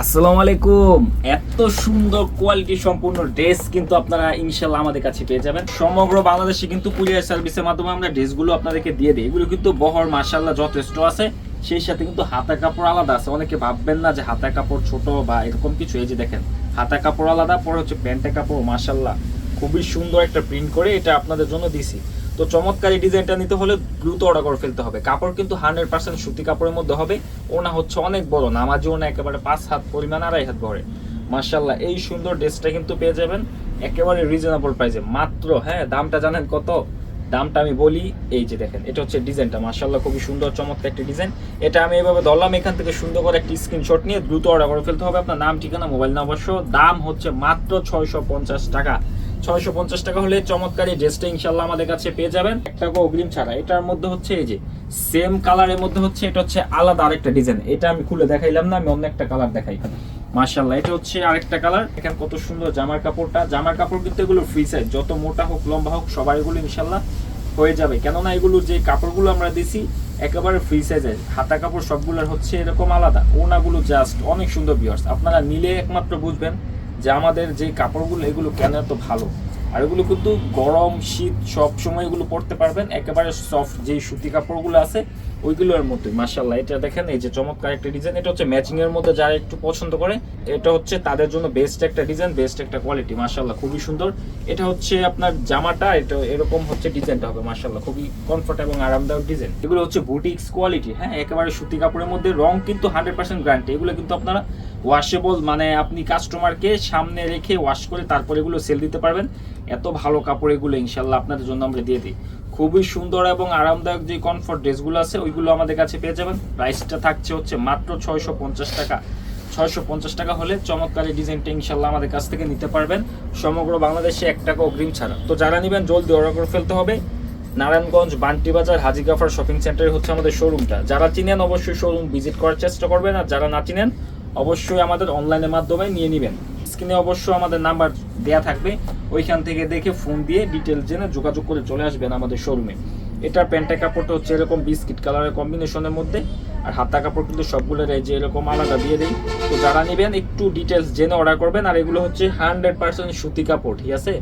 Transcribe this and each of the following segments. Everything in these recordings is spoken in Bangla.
আসসালামু আলাইকুম। এত সুন্দর কোয়ালিটি সম্পূর্ণ ড্রেস কিন্তু আপনারা ইনশাল্লাহ আমাদের কাছে পেয়ে যাবেন। সমগ্র বাংলাদেশে কিন্তু কুরিয়ার সার্ভিসের মাধ্যমে আমরা ড্রেসগুলো আপনাদেরকে দিয়ে দিই। এগুলো কিন্তু বহর মার্শাল্লাহ যথেষ্ট আছে। সেই সাথে কিন্তু হাতা কাপড় আলাদা আছে। অনেকে ভাববেন না যে হাতা কাপড় ছোট বা এরকম কিছু। এই যে দেখেন হাতা কাপড় আলাদা, পরে হচ্ছে প্যান্টের কাপড় মার্শাল্লাহ খুবই সুন্দর একটা প্রিন্ট করে এটা আপনাদের জন্য দিছি। তো চমৎকার এই ডিজাইনটা নিতে হলে দ্রুত অর্ডার করে ফেলতে হবে। কাপড় কিন্তু হান্ড্রেড পার্সেন্ট সুতি কাপড়ের মধ্যে হবে। ওনা হচ্ছে অনেক বড়, নামাজি ওনা একেবারে পাঁচ হাত পরিমাণ, আড়াই হাত ভরে। মার্শাল্লাহ এই সুন্দর ড্রেসটা কিন্তু পেয়ে যাবেন একেবারে রিজনেবল প্রাইসে মাত্র হ্যাঁ দামটা জানেন কত? দামটা আমি বলি, এই যে দেখেন, এটা হচ্ছে ডিজাইনটা। মার্শাল্লাহ খুবই সুন্দর, চমৎকার একটি ডিজাইন। এটা আমি এভাবে ধরলাম, এখান থেকে সুন্দর করে একটি স্ক্রিনশট নিয়ে দ্রুত অর্ডার করে ফেলতে হবে। আপনার নাম, ঠিকানা, মোবাইল নাম্বার সহ দাম হচ্ছে মাত্র ছয়শো পঞ্চাশ টাকা। ছয়শো পঞ্চাশ টাকা হলে চমৎকার এই ড্রেসটা ইনশাল্লাহ আমাদের কাছে পেয়ে যাবেন। এক টাকা অগ্রিম ছাড়া। এটার মধ্যে হচ্ছে এই যে সেম কালারের মধ্যে হচ্ছে, এটা হচ্ছে আলাদা আরেকটা ডিজাইন এটা আমি খুলে দেখাইলাম না, আমি অন্য একটা কালার দেখাই। মার্শাল্লাহ এটা হচ্ছে আরেকটা কালার এখানে কত সুন্দর জামার কাপড়টা। জামার কাপড় কিন্তু এগুলো ফ্রি সাইজ যত মোটা হোক, লম্বা হোক, সবার এগুলো ইনশাল্লাহ হয়ে যাবে। কেননা এগুলো যে কাপড়গুলো আমরা দিছি, একেবারে ফ্রি সাইজের হাতা কাপড় সবগুলোর হচ্ছে এরকম আলাদা। ওনাগুলো জাস্ট অনেক সুন্দর বিয়ার্স আপনারা নিলে একমাত্র বুঝবেন যে আমাদের যে কাপড়গুলো, এগুলো কেন এত ভালো? আর এগুলো কিন্তু গরম, শীত, সব সময় এগুলো পরতে পারবেন। একেবারে সফট যে সুতি কাপড়গুলো আছে, ওইগুলোর মধ্যে মার্শাল্লাহ এটা দেখেন, এই যে চমৎকার একটা ডিজাইন এটা হচ্ছে ম্যাচিং এর মধ্যে যারা একটু পছন্দ করে, এটা হচ্ছে তাদের জন্য বেস্ট একটা ডিজাইন বেস্ট একটা কোয়ালিটি মার্শাল্লাহ খুবই সুন্দর। এটা হচ্ছে আপনার জামাটা, এটা এরকম হচ্ছে ডিজাইনটা হবে মার্শাল্লাহ খুবই কমফর্ট এবং আরামদায়ক ডিজাইন এগুলো হচ্ছে বুটিক্স কোয়ালিটি হ্যাঁ? একেবারে সুতি কাপড়ের মধ্যে, রং কিন্তু হান্ড্রেড পার্সেন্ট গ্যারান্টি এগুলো কিন্তু আপনারা ওয়াশেবল মানে আপনি কাস্টমারকে সামনে রেখে ওয়াশ করে তারপর এগুলো সেল দিতে পারবেন। এত ভালো কাপড় এগুলো ইনশাল্লাহ আপনাদের জন্য আমরা দিয়ে দিই। খুবই সুন্দর এবং আরামদায়ক যে কমফর্ট ড্রেসগুলো আছে, ওইগুলো আমাদের কাছে পেয়ে যাবেন। প্রাইসটা থাকছে হচ্ছে মাত্র ছয়শো পঞ্চাশ টাকা। ছয়শো পঞ্চাশ টাকা হলে চমৎকার এই ডিজাইনটা ইনশাল্লাহ আমাদের কাছ থেকে নিতে পারবেন। সমগ্র বাংলাদেশে এক টাকা অগ্রিম ছাড়া। তো যারা নেবেন, জলদি অর্ডার করে ফেলতে হবে। নারায়ণগঞ্জ, বান্টি বাজার, হাজি গাফার শপিং সেন্টারে হচ্ছে আমাদের শোরুমটা যারা চিনেন, অবশ্যই শোরুম ভিজিট করার চেষ্টা করবেন। আর যারা না চিনেন অবশ্যই আমাদের অনলাইনের মাধ্যমে নিয়ে নেবেন। স্ক্রিনে অবশ্যই আমাদের নাম্বার দেয়া থাকবে। ওইখান থেকে দেখে ফোন দিয়ে ডিটেল জেনে যোগাযোগ করে চলে আসবেন আমাদের শোরুমে এটার প্যান্টের কাপড়টা হচ্ছে এরকম বিস্কিট কালারের কম্বিনেশনের মধ্যে। আর হাতা কাপড় কিন্তু সবগুলোর এই যে এরকম আলাদা দিয়ে দিই। তো যারা নেবেন, একটু ডিটেলস জেনে অর্ডার করবেন। আর এগুলো হচ্ছে হান্ড্রেড পার্সেন্ট সুতি কাপড়, ঠিক আছে?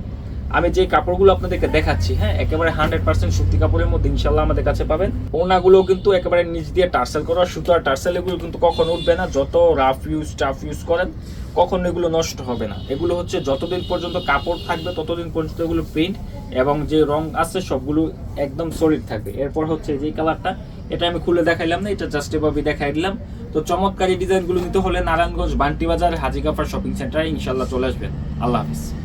আমি যে কাপড়গুলো আপনাদেরকে দেখাচ্ছি হ্যাঁ একেবারে হান্ড্রেড পার্সেন্ট সুতি কাপড়ের মধ্যে ইনশাল্লাহ আমাদের কাছে পাবেন। ওনাগুলো কিন্তু একেবারে নিচ দিয়ে টার্সেল করা, সুতো আর টার্সেল, এগুলো কিন্তু কখন উঠবে না। যত রাফ ইউজ টাফ ইউজ করেন, কখন এগুলো নষ্ট হবে না। এগুলো হচ্ছে যতদিন পর্যন্ত কাপড় থাকবে, ততদিন পর্যন্ত এগুলো প্রিন্ট এবং যে রং আছে, সবগুলো একদম সলিড থাকবে। এরপর হচ্ছে যে কালারটা এটা আমি খুলে দেখাইলাম না, এটা জাস্ট এভাবে দেখাই দিলাম। তো চমৎকারী ডিজাইনগুলো নিতে হলে নারায়ণগঞ্জ বান্টি বাজার হাজিকাফার শপিং সেন্টারে ইনশাল্লাহ চলে আসবেন। আল্লাহ হাফিজ।